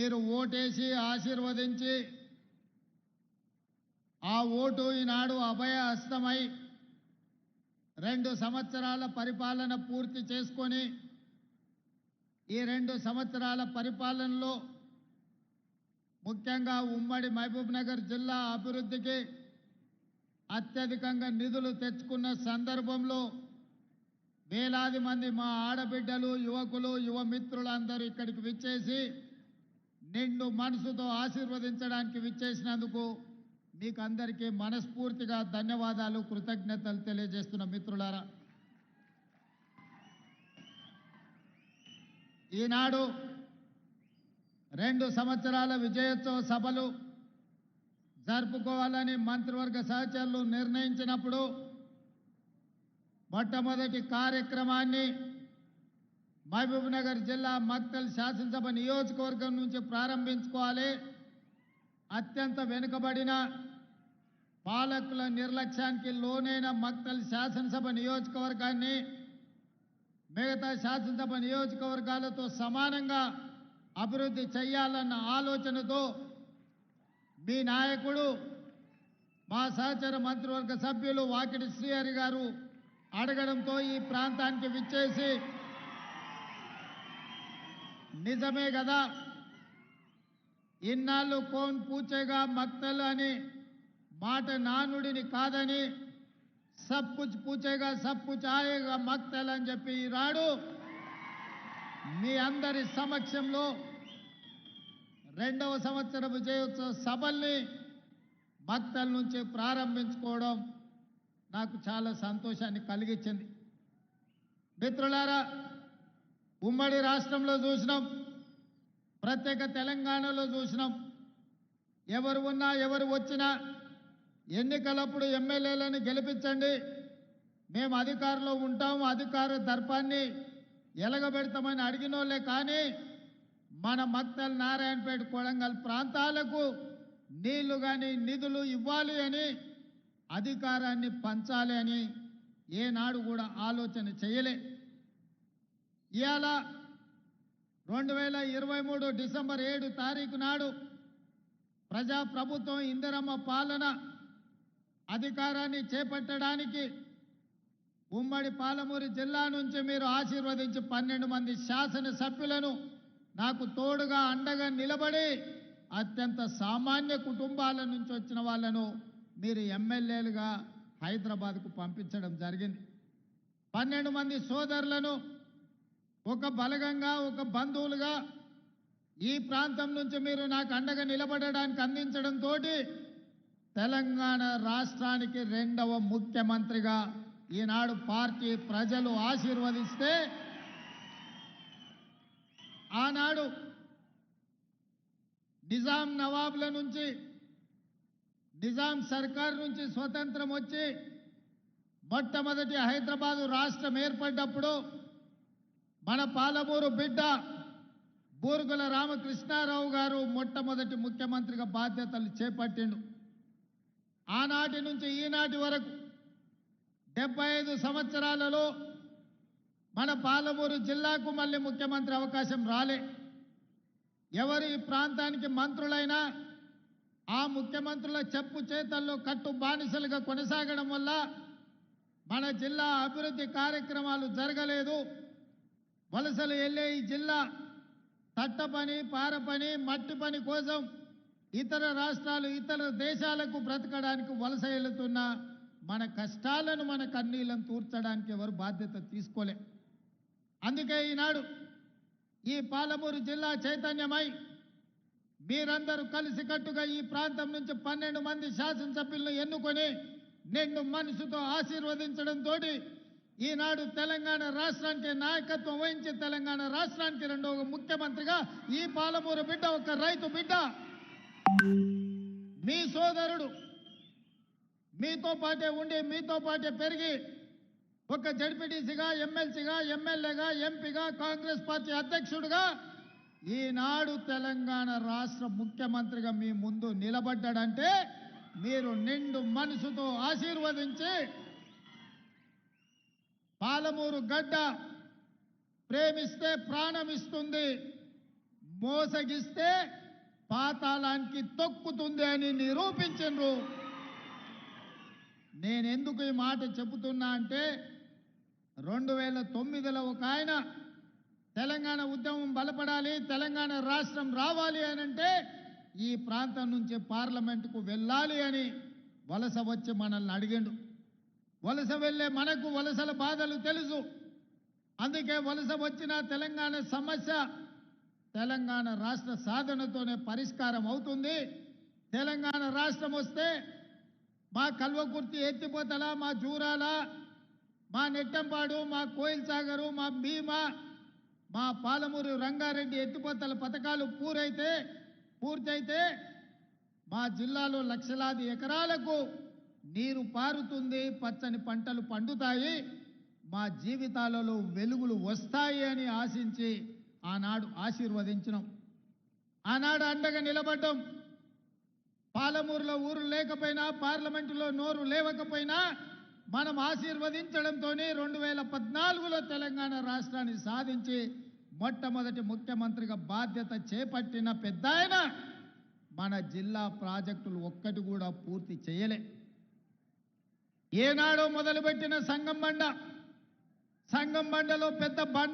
మీరు ఓటేసి ఆశీర్వదించి ఆ ఓటు ఈనాడు అభయ హస్తమై రెండు సంవత్సరాల పరిపాలన పూర్తి చేసుకొని ఈ రెండు సంవత్సరాల పరిపాలనలో ముఖ్యంగా ఉమ్మడి మహబూబ్నగర్ జిల్లా అభివృద్ధికి అత్యధికంగా నిధులు తెచ్చుకున్న సందర్భంలో వేలాది మంది మా ఆడబిడ్డలు యువకులు యువమిత్రులందరూ ఇక్కడికి విచ్చేసి నిండు మనసుతో ఆశీర్వదించడానికి విచ్చేసినందుకు మీకు అందరికీ మనస్ఫూర్తిగా ధన్యవాదాలు కృతజ్ఞతలు తెలియజేస్తున్న మిత్రులారా. ఈనాడు రెండు సంవత్సరాల విజయోత్సవ సభలు జరుపుకోవాలని మంత్రివర్గ సహచరులు నిర్ణయించినప్పుడు మొట్టమొదటి కార్యక్రమాన్ని మహబూబ్నగర్ జిల్లా మక్తల్ శాసనసభ నియోజకవర్గం నుంచి ప్రారంభించుకోవాలి. అత్యంత వెనుకబడిన పాలకుల నిర్లక్ష్యానికి లోనైన మక్తల్ శాసనసభ నియోజకవర్గాన్ని మిగతా శాసనసభ నియోజకవర్గాలతో సమానంగా అభివృద్ధి చేయాలన్న ఆలోచనతో మీ నాయకుడు మా సహచర మంత్రివర్గ సభ్యులు వాకిటి శ్రీహరి గారు అడగడంతో ఈ ప్రాంతానికి విచ్చేసి నిజమే కదా? ఇన్నాళ్ళు కోన్ పూచేగా మక్తలు అని మాట నానుడిని కాదని సబ్ కుచ్ పూచేగా సబ్ కుచ్ ఆయేగా మక్తల్ అని చెప్పి రాడు. మీ అందరి సమక్షంలో రెండవ సంవత్సర విజయోత్సవ సభల్ని భక్తల నుంచి ప్రారంభించుకోవడం నాకు చాలా సంతోషాన్ని కలిగించింది. మిత్రులారా ఉమ్మడి రాష్ట్రంలో చూసినాం. ప్రత్యేక తెలంగాణలో చూసినాం. ఎవరు ఉన్నా ఎవరు వచ్చినా ఎన్నికలప్పుడు ఎమ్మెల్యేలను గెలిపించండి. మేము అధికారంలో ఉంటాము అధికార దర్పాన్ని ఎలగబెడతామని అడిగినోళ్ళే కానీ మన మక్తల్ నారాయణపేట కొడంగల్ ప్రాంతాలకు నీళ్ళు కానీ నిధులు ఇవ్వాలి అని అధికారాన్ని పంచాలి అని ఏనాడు కూడా ఆలోచన చేయలే. ఇవాళ రెండు వేల ఇరవై మూడు డిసెంబర్ ఏడు తారీఖు నాడు ప్రజాప్రభుత్వం ఇందిరమ్మ పాలన అధికారాన్ని చేపట్టడానికి ఉమ్మడి పాలమూరు జిల్లా నుంచి మీరు ఆశీర్వదించి పన్నెండు మంది శాసనసభ్యులను నాకు తోడుగా అండగా నిలబడి అత్యంత సామాన్య కుటుంబాల నుంచి వచ్చిన వాళ్ళను మీరు ఎమ్మెల్యేలుగా హైదరాబాద్కు పంపించడం జరిగింది. పన్నెండు మంది సోదరులను ఒక బలగంగా ఒక బంధువులుగా ఈ ప్రాంతం నుంచి మీరు నాకు అండగా నిలబడడానికి అందించడంతో తెలంగాణ రాష్ట్రానికి రెండవ ముఖ్యమంత్రిగా ఈనాడు పార్టీ ప్రజలు ఆశీర్వదిస్తే ఆనాడు నిజాం నవాబుల నుంచి నిజాం సర్కార్ నుంచి స్వతంత్రం వచ్చి మొట్టమొదటి హైదరాబాదు రాష్ట్రం ఏర్పడ్డప్పుడు మన పాలమూరు బిడ్డ బూరుగుల రామకృష్ణారావు గారు మొట్టమొదటి ముఖ్యమంత్రిగా బాధ్యతలు చేపట్టిండు. ఆనాటి నుంచి ఈనాటి వరకు డెబ్బై ఐదు సంవత్సరాలలో మన పాలమూరు జిల్లాకు మళ్ళీ ముఖ్యమంత్రి అవకాశం రాలే. ఎవరు ఈ ప్రాంతానికి మంత్రులైనా ఆ ముఖ్యమంత్రుల చెప్పు చేతల్లో కట్టు బానిసలుగా కొనసాగడం వల్ల మన జిల్లా అభివృద్ధి కార్యక్రమాలు జరగలేదు. వలసలు వెళ్ళే ఈ జిల్లా తట్ట పని పార పని మట్టి పని కోసం ఇతర రాష్ట్రాలు ఇతర దేశాలకు బ్రతకడానికి వలస వెళుతున్న మన కష్టాలను మన కన్నీళ్ళను తూర్చడానికి ఎవరు బాధ్యత తీసుకోలే. అందుకే ఈనాడు ఈ పాలమూరు జిల్లా చైతన్యమై మీరందరూ కలిసికట్టుగా ఈ ప్రాంతం నుంచి పన్నెండు మంది శాసనసభ్యులను ఎన్నుకొని నిన్ను మనసుతో ఆశీర్వదించడంతో ఈనాడు తెలంగాణ రాష్ట్రానికి నాయకత్వం వహించి తెలంగాణ రాష్ట్రానికి రెండవ ముఖ్యమంత్రిగా ఈ పాలమూరు బిడ్డ ఒక రైతు బిడ్డ. మీ సోదరుడు మీతో పాటే ఉండి మీతో పాటే పెరిగి ఒక జడ్పీటీసీగా ఎమ్మెల్సీగా ఎమ్మెల్యేగా ఎంపీగా కాంగ్రెస్ పార్టీ అధ్యక్షుడిగా ఈనాడు తెలంగాణ రాష్ట్ర ముఖ్యమంత్రిగా మీ ముందు నిలబడ్డాడంటే మీరు నిండు మనసుతో ఆశీర్వదించి పాలమూరు గడ్డ ప్రేమిస్తే ప్రాణం ఇస్తుంది మోసగిస్తే పాతాళానికి తొక్కుతుంది అని నిరూపించండ్రు. నేనెందుకు ఈ మాట చెబుతున్నా అంటే రెండు వేల తొమ్మిదిలో ఒక ఆయన తెలంగాణ ఉద్యమం బలపడాలి తెలంగాణ రాష్ట్రం రావాలి అని అంటే ఈ ప్రాంతం నుంచి పార్లమెంటుకు వెళ్ళాలి అని వలస వచ్చి మనల్ని అడిగిండు వలస వెళ్ళే మనకు వలసల బాధలు తెలుసు. అందుకే వలస వచ్చిన తెలంగాణ సమస్య తెలంగాణ రాష్ట్ర సాధనతోనే పరిష్కారం అవుతుంది. తెలంగాణ రాష్ట్రం వస్తే మా కల్వకుర్తి ఎత్తిపోతల మా జూరాల మా నెట్టంపాడు మా కోయిల్ సాగరు మా భీమా మా పాలమూరు రంగారెడ్డి ఎత్తిపోతల పథకాలు పూరైతే పూర్తయితే మా జిల్లాలో లక్షలాది ఎకరాలకు నీరు పారుతుంది పచ్చని పంటలు పండుతాయి మా జీవితాలలో వెలుగులు వస్తాయి అని ఆశించి ఆనాడు ఆశీర్వదించినాం. ఆనాడు అండగా నిలబడ్డం. పాలమూరులో ఊరు లేకపోయినా పార్లమెంటులో నోరు లేవకపోయినా మనం ఆశీర్వదించడంతో రెండు వేల పద్నాలుగులో తెలంగాణ రాష్ట్రాన్ని సాధించి మొట్టమొదటి ముఖ్యమంత్రిగా బాధ్యత చేపట్టిన పెద్ద మన జిల్లా ప్రాజెక్టులు ఒక్కటి కూడా పూర్తి చేయలే. ఏనాడో మొదలుపెట్టిన సంగం బండ సంగం బండలో పెద్ద బండ